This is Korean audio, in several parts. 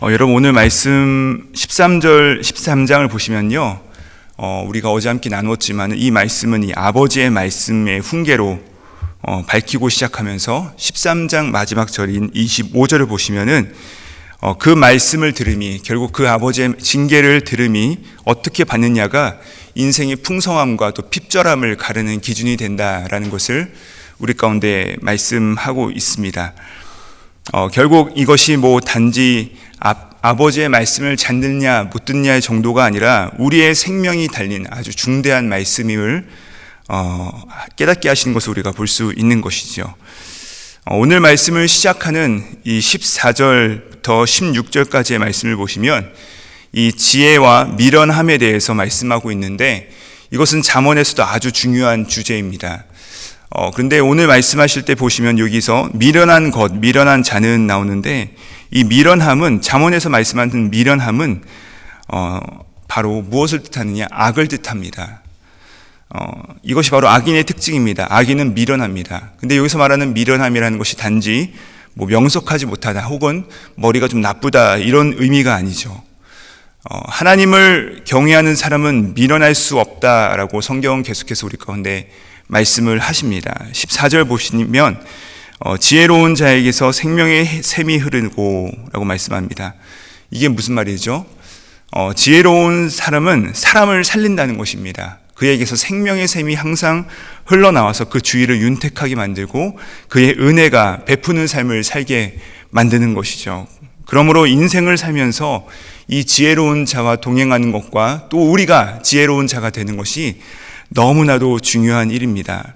어, 여러분 오늘 말씀 13절 13장을 보시면요. 어, 우리가 어제 함께 나누었지만 이 말씀은 이 아버지의 말씀의 훈계로 어, 밝히고 시작하면서 13장 마지막 절인 25절을 보시면은 어, 그 말씀을 들음이 결국 그 아버지의 징계를 들음이 어떻게 받느냐가 인생의 풍성함과 또 핍절함을 가르는 기준이 된다라는 것을 우리 가운데 말씀하고 있습니다. 어, 결국 이것이 뭐 단지 아, 버지의 말씀을 잘 듣냐 못 듣냐의 정도가 아니라 우리의 생명이 달린 아주 중대한 말씀임을 어, 깨닫게 하시는 것을 우리가 볼 수 있는 것이죠. 어, 오늘 말씀을 시작하는 이 14절부터 16절까지의 말씀을 보시면 이 지혜와 미련함에 대해서 말씀하고 있는데 이것은 잠언에서도 아주 중요한 주제입니다. 어, 그런데 오늘 말씀하실 때 보시면 여기서 미련한 것, 미련한 자는 나오는데 이 미련함은 잠언에서 말씀하는 미련함은 어, 바로 무엇을 뜻하느냐? 악을 뜻합니다. 어, 이것이 바로 악인의 특징입니다. 악인은 미련합니다. 근데 여기서 말하는 미련함이라는 것이 단지 뭐 명석하지 못하다 혹은 머리가 좀 나쁘다 이런 의미가 아니죠. 어, 하나님을 경외하는 사람은 미련할 수 없다라고 성경은 계속해서 우리 가운데 말씀을 하십니다. 14절 보시면 어, 지혜로운 자에게서 생명의 샘이 흐르고 라고 말씀합니다. 이게 무슨 말이죠? 어, 지혜로운 사람은 사람을 살린다는 것입니다. 그에게서 생명의 샘이 항상 흘러나와서 그 주위를 윤택하게 만들고 그의 은혜가 베푸는 삶을 살게 만드는 것이죠. 그러므로 인생을 살면서 이 지혜로운 자와 동행하는 것과 또 우리가 지혜로운 자가 되는 것이 너무나도 중요한 일입니다.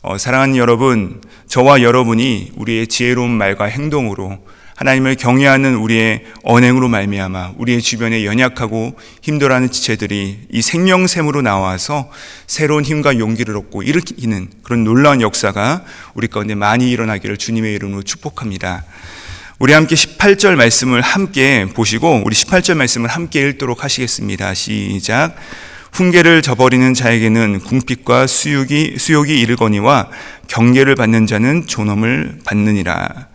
어, 사랑하는 여러분, 저와 여러분이 우리의 지혜로운 말과 행동으로 하나님을 경외하는 우리의 언행으로 말미암아 우리의 주변에 연약하고 힘들어하는 지체들이 이 생명샘으로 나와서 새로운 힘과 용기를 얻고 일으키는 그런 놀라운 역사가 우리 가운데 많이 일어나기를 주님의 이름으로 축복합니다. 우리 함께 18절 말씀을 함께 보시고 우리 18절 말씀을 함께 읽도록 하시겠습니다. 시작. 훈계를 저버리는 자에게는 궁핍과 수욕이 수욕이 이르거니와 경계를 받는 자는 존엄을 받느니라.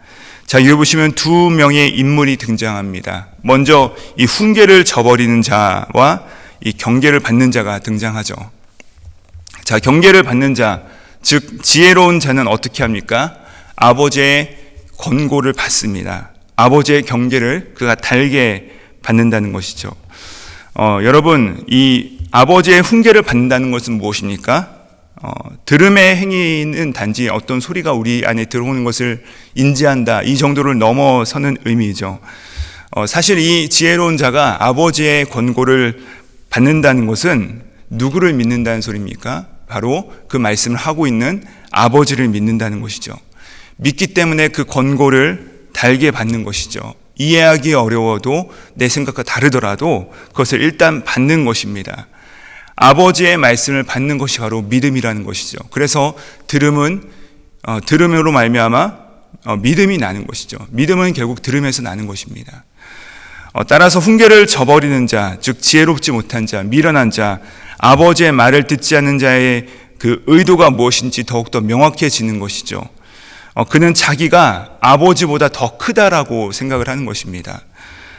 자, 여기 보시면 두 명의 인물이 등장합니다. 먼저 이 훈계를 저버리는 자와 이 경계를 받는 자가 등장하죠. 자, 경계를 받는 자, 즉 지혜로운 자는 어떻게 합니까? 아버지의 권고를 받습니다. 아버지의 경계를 그가 달게 받는다는 것이죠. 어, 여러분, 이 아버지의 훈계를 받는다는 것은 무엇입니까? 어, 들음의 행위는 단지 어떤 소리가 우리 안에 들어오는 것을 인지한다. 이 정도를 넘어서는 의미죠. 어, 사실 이 지혜로운 자가 아버지의 권고를 받는다는 것은 누구를 믿는다는 소리입니까? 바로 그 말씀을 하고 있는 아버지를 믿는다는 것이죠. 믿기 때문에 그 권고를 달게 받는 것이죠. 이해하기 어려워도 내 생각과 다르더라도 그것을 일단 받는 것입니다. 아버지의 말씀을 받는 것이 바로 믿음이라는 것이죠. 그래서 들음은 어, 들음으로 말미암아 어, 믿음이 나는 것이죠. 믿음은 결국 들음에서 나는 것입니다. 어, 따라서 훈계를 저버리는 자, 즉 지혜롭지 못한 자, 미련한 자, 아버지의 말을 듣지 않는 자의 그 의도가 무엇인지 더욱더 명확해지는 것이죠. 어, 그는 자기가 아버지보다 더 크다라고 생각을 하는 것입니다.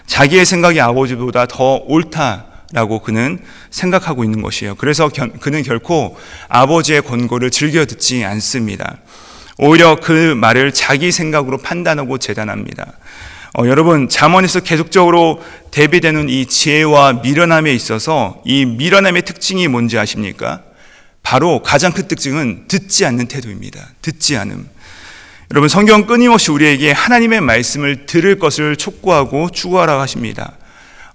자기의 생각이 아버지보다 더 옳다. 라고 그는 생각하고 있는 것이에요. 그래서 그는 결코 아버지의 권고를 즐겨 듣지 않습니다. 오히려 그 말을 자기 생각으로 판단하고 재단합니다. 어, 여러분, 잠언에서 계속적으로 대비되는 이 지혜와 미련함에 있어서 이 미련함의 특징이 뭔지 아십니까? 바로 가장 큰 특징은 듣지 않는 태도입니다. 듣지 않음. 여러분, 성경 끊임없이 우리에게 하나님의 말씀을 들을 것을 촉구하고 추구하라 하십니다.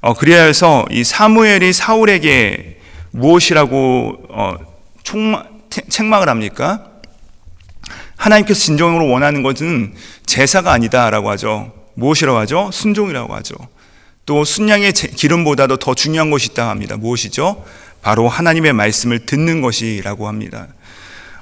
어, 그래야 해서 이 사무엘이 사울에게 무엇이라고 어, 총마, 책망을 합니까? 하나님께서 진정으로 원하는 것은 제사가 아니다라고 하죠. 무엇이라고 하죠? 순종이라고 하죠. 또 순양의 기름보다도 더 중요한 것이 있다 합니다. 무엇이죠? 바로 하나님의 말씀을 듣는 것이라고 합니다.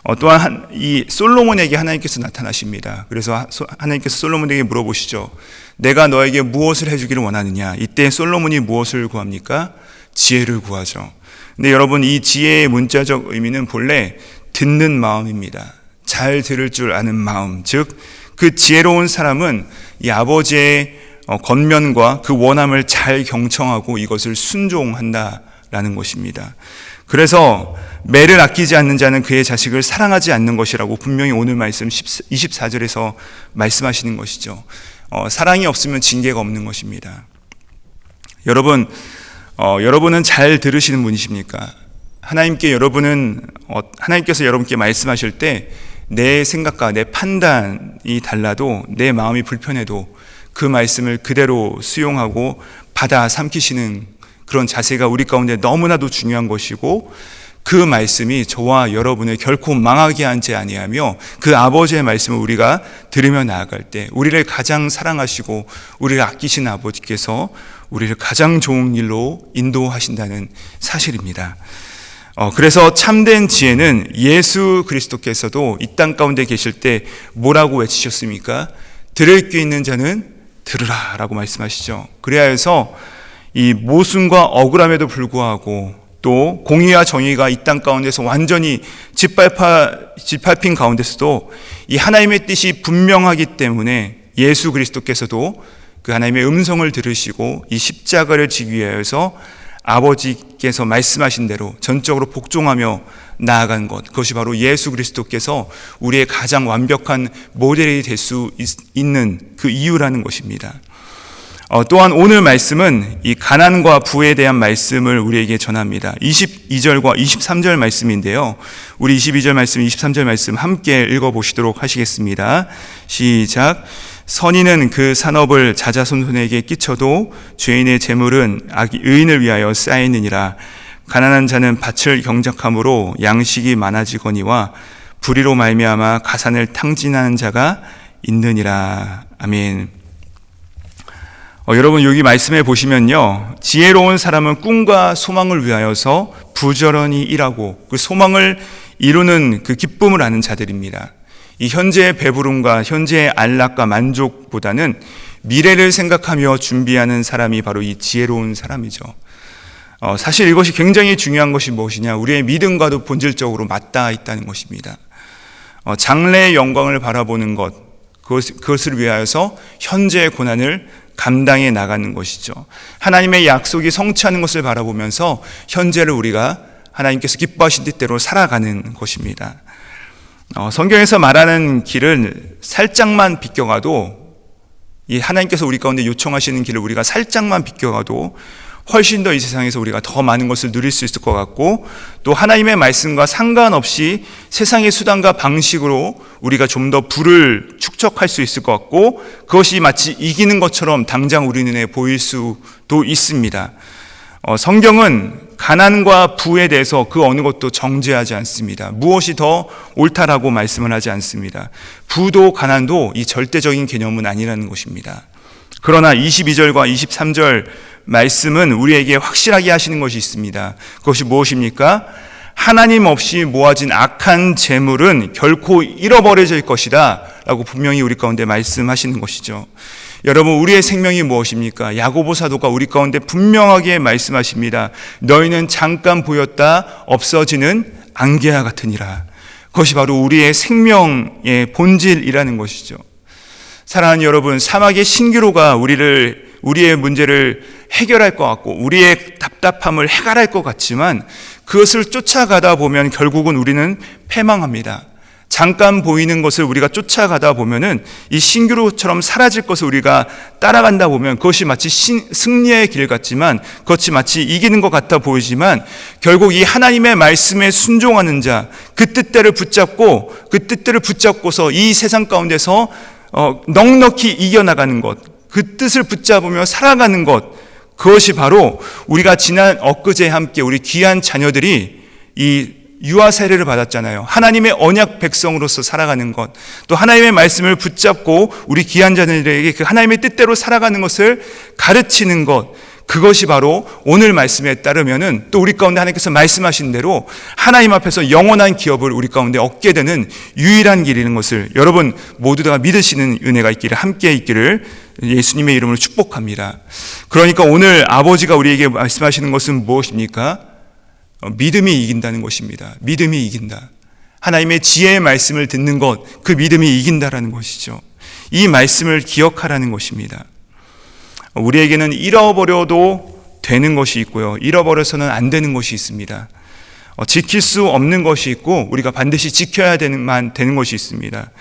어, 또한 이 솔로몬에게 하나님께서 나타나십니다. 그래서 하나님께서 솔로몬에게 물어보시죠. 내가 너에게 무엇을 해주기를 원하느냐? 이때 솔로몬이 무엇을 구합니까? 지혜를 구하죠. 근데 여러분 이 지혜의 문자적 의미는 본래 듣는 마음입니다. 잘 들을 줄 아는 마음. 즉, 그 지혜로운 사람은 이 아버지의 어, 겉면과 그 원함을 잘 경청하고 이것을 순종한다 라는 것입니다. 그래서 매를 아끼지 않는 자는 그의 자식을 사랑하지 않는 것이라고 분명히 오늘 말씀 24절에서 말씀하시는 것이죠. 어, 사랑이 없으면 징계가 없는 것입니다. 여러분, 어, 여러분은 잘 들으시는 분이십니까? 하나님께 여러분은 어, 하나님께서 여러분께 말씀하실 때 내 생각과 내 판단이 달라도 내 마음이 불편해도 그 말씀을 그대로 수용하고 받아 삼키시는 그런 자세가 우리 가운데 너무나도 중요한 것이고 그 말씀이 저와 여러분을 결코 망하게 한지 아니하며 그 아버지의 말씀을 우리가 들으며 나아갈 때 우리를 가장 사랑하시고 우리를 아끼신 아버지께서 우리를 가장 좋은 길로 인도하신다는 사실입니다. 어, 그래서 참된 지혜는 예수 그리스도께서도 이 땅 가운데 계실 때 뭐라고 외치셨습니까? 들을 귀 있는 자는 들으라 라고 말씀하시죠. 그래야 해서 이 모순과 억울함에도 불구하고 또 공의와 정의가 이 땅 가운데서 완전히 짓밟아, 짓밟힌 가운데서도 이 하나님의 뜻이 분명하기 때문에 예수 그리스도께서도 그 하나님의 음성을 들으시고 이 십자가를 지기 위하여서 아버지께서 말씀하신 대로 전적으로 복종하며 나아간 것 그것이 바로 예수 그리스도께서 우리의 가장 완벽한 모델이 될 수 있는 그 이유라는 것입니다. 어, 또한 오늘 말씀은 이 가난과 부에 대한 말씀을 우리에게 전합니다. 22절과 23절 말씀인데요. 우리 22절 말씀, 23절 말씀 함께 읽어보시도록 하시겠습니다. 시작. 선인은 그 산업을 자자손손에게 끼쳐도 죄인의 재물은 의인을 위하여 쌓이느니라. 가난한 자는 밭을 경작함으로 양식이 많아지거니와 불의로 말미암아 가산을 탕진하는 자가 있느니라. 아멘. 어, 여러분 여기 말씀해 보시면요. 지혜로운 사람은 꿈과 소망을 위하여서 부지런히 일하고 그 소망을 이루는 그 기쁨을 아는 자들입니다. 이 현재의 배부름과 현재의 안락과 만족보다는 미래를 생각하며 준비하는 사람이 바로 이 지혜로운 사람이죠. 어, 사실 이것이 굉장히 중요한 것이 무엇이냐? 우리의 믿음과도 본질적으로 맞닿아 있다는 것입니다. 어, 장래의 영광을 바라보는 것, 그것, 그것을 위하여서 현재의 고난을 감당해 나가는 것이죠. 하나님의 약속이 성취하는 것을 바라보면서 현재를 우리가 하나님께서 기뻐하신 뜻대로 살아가는 것입니다. 어, 성경에서 말하는 길을 살짝만 비껴가도 이 하나님께서 우리 가운데 요청하시는 길을 우리가 살짝만 비껴가도 훨씬 더 이 세상에서 우리가 더 많은 것을 누릴 수 있을 것 같고 또 하나님의 말씀과 상관없이 세상의 수단과 방식으로 우리가 좀 더 부를 축적할 수 있을 것 같고 그것이 마치 이기는 것처럼 당장 우리 눈에 보일 수도 있습니다. 어, 성경은 가난과 부에 대해서 그 어느 것도 정죄하지 않습니다. 무엇이 더 옳다라고 말씀을 하지 않습니다. 부도 가난도 이 절대적인 개념은 아니라는 것입니다. 그러나 22절과 23절 말씀은 우리에게 확실하게 하시는 것이 있습니다. 그것이 무엇입니까? 하나님 없이 모아진 악한 재물은 결코 잃어버려질 것이다. 라고 분명히 우리 가운데 말씀하시는 것이죠. 여러분 우리의 생명이 무엇입니까? 야고보 사도가 우리 가운데 분명하게 말씀하십니다. 너희는 잠깐 보였다 없어지는 안개와 같으니라. 그것이 바로 우리의 생명의 본질이라는 것이죠. 사랑하는 여러분, 사막의 신기로가 우리를 우리의 문제를 해결할 것 같고 우리의 답답함을 해결할 것 같지만 그것을 쫓아가다 보면 결국은 우리는 패망합니다. 잠깐 보이는 것을 우리가 쫓아가다 보면은 이 신규로처럼 사라질 것을 우리가 따라간다 보면 그것이 마치 신, 승리의 길 같지만 그것이 마치 이기는 것 같아 보이지만 결국 이 하나님의 말씀에 순종하는 자, 그 뜻대로 붙잡고 그 뜻대로 붙잡고서 이 세상 가운데서 어, 넉넉히 이겨나가는 것, 그 뜻을 붙잡으며 살아가는 것, 그것이 바로 우리가 지난 엊그제 함께 우리 귀한 자녀들이 이 유아 세례를 받았잖아요. 하나님의 언약 백성으로서 살아가는 것, 또 하나님의 말씀을 붙잡고 우리 귀한 자녀들에게 그 하나님의 뜻대로 살아가는 것을 가르치는 것, 그것이 바로 오늘 말씀에 따르면은 또 우리 가운데 하나님께서 말씀하신 대로 하나님 앞에서 영원한 기업을 우리 가운데 얻게 되는 유일한 길이는 것을 여러분 모두 다 믿으시는 은혜가 있기를 함께 있기를 예수님의 이름으로 축복합니다. 그러니까 오늘 아버지가 우리에게 말씀하시는 것은 무엇입니까? 어, 믿음이 이긴다는 것입니다. 믿음이 이긴다. 하나님의 지혜의 말씀을 듣는 것, 그 믿음이 이긴다라는 것이죠. 이 말씀을 기억하라는 것입니다. 우리에게는 잃어버려도 되는 것이 있고요. 잃어버려서는 안 되는 것이 있습니다. 어, 지킬 수 없는 것이 있고 우리가 반드시 지켜야 되는 만 되는 것이 있습니다.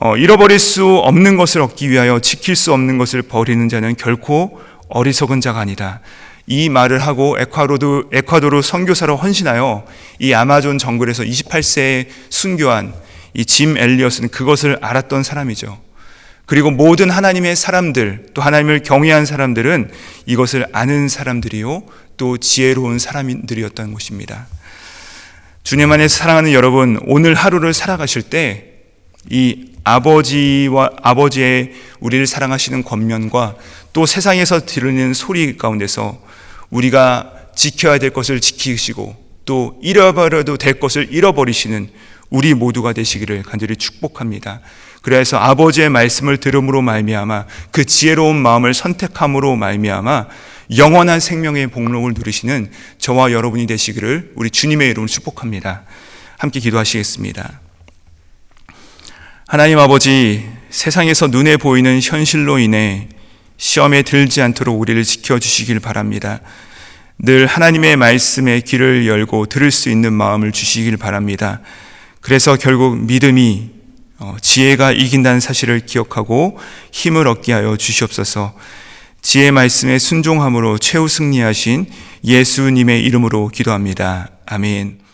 어, 잃어버릴 수 없는 것을 얻기 위하여 지킬 수 없는 것을 버리는 자는 결코 어리석은 자가 아니다. 이 말을 하고 에콰도르, 에콰도르 선교사로 헌신하여 이 아마존 정글에서 28세에 순교한 이 짐 엘리엇은 그것을 알았던 사람이죠. 그리고 모든 하나님의 사람들, 또 하나님을 경외한 사람들은 이것을 아는 사람들이요, 또 지혜로운 사람들이었던 것입니다. 주님 안에 사랑하는 여러분, 오늘 하루를 살아가실 때 이 아버지와 아버지의 우리를 사랑하시는 권면과 또 세상에서 들리는 소리 가운데서 우리가 지켜야 될 것을 지키시고 또 잃어버려도 될 것을 잃어버리시는 우리 모두가 되시기를 간절히 축복합니다. 그래서 아버지의 말씀을 들음으로 말미암아 그 지혜로운 마음을 선택함으로 말미암아 영원한 생명의 복록을 누리시는 저와 여러분이 되시기를 우리 주님의 이름으로 축복합니다. 함께 기도하시겠습니다. 하나님 아버지, 세상에서 눈에 보이는 현실로 인해 시험에 들지 않도록 우리를 지켜주시길 바랍니다. 늘 하나님의 말씀에 귀를 열고 들을 수 있는 마음을 주시길 바랍니다. 그래서 결국 믿음이 어, 지혜가 이긴다는 사실을 기억하고 힘을 얻게 하여 주시옵소서. 지혜 말씀에 순종함으로 최후 승리하신 예수님의 이름으로 기도합니다. 아멘.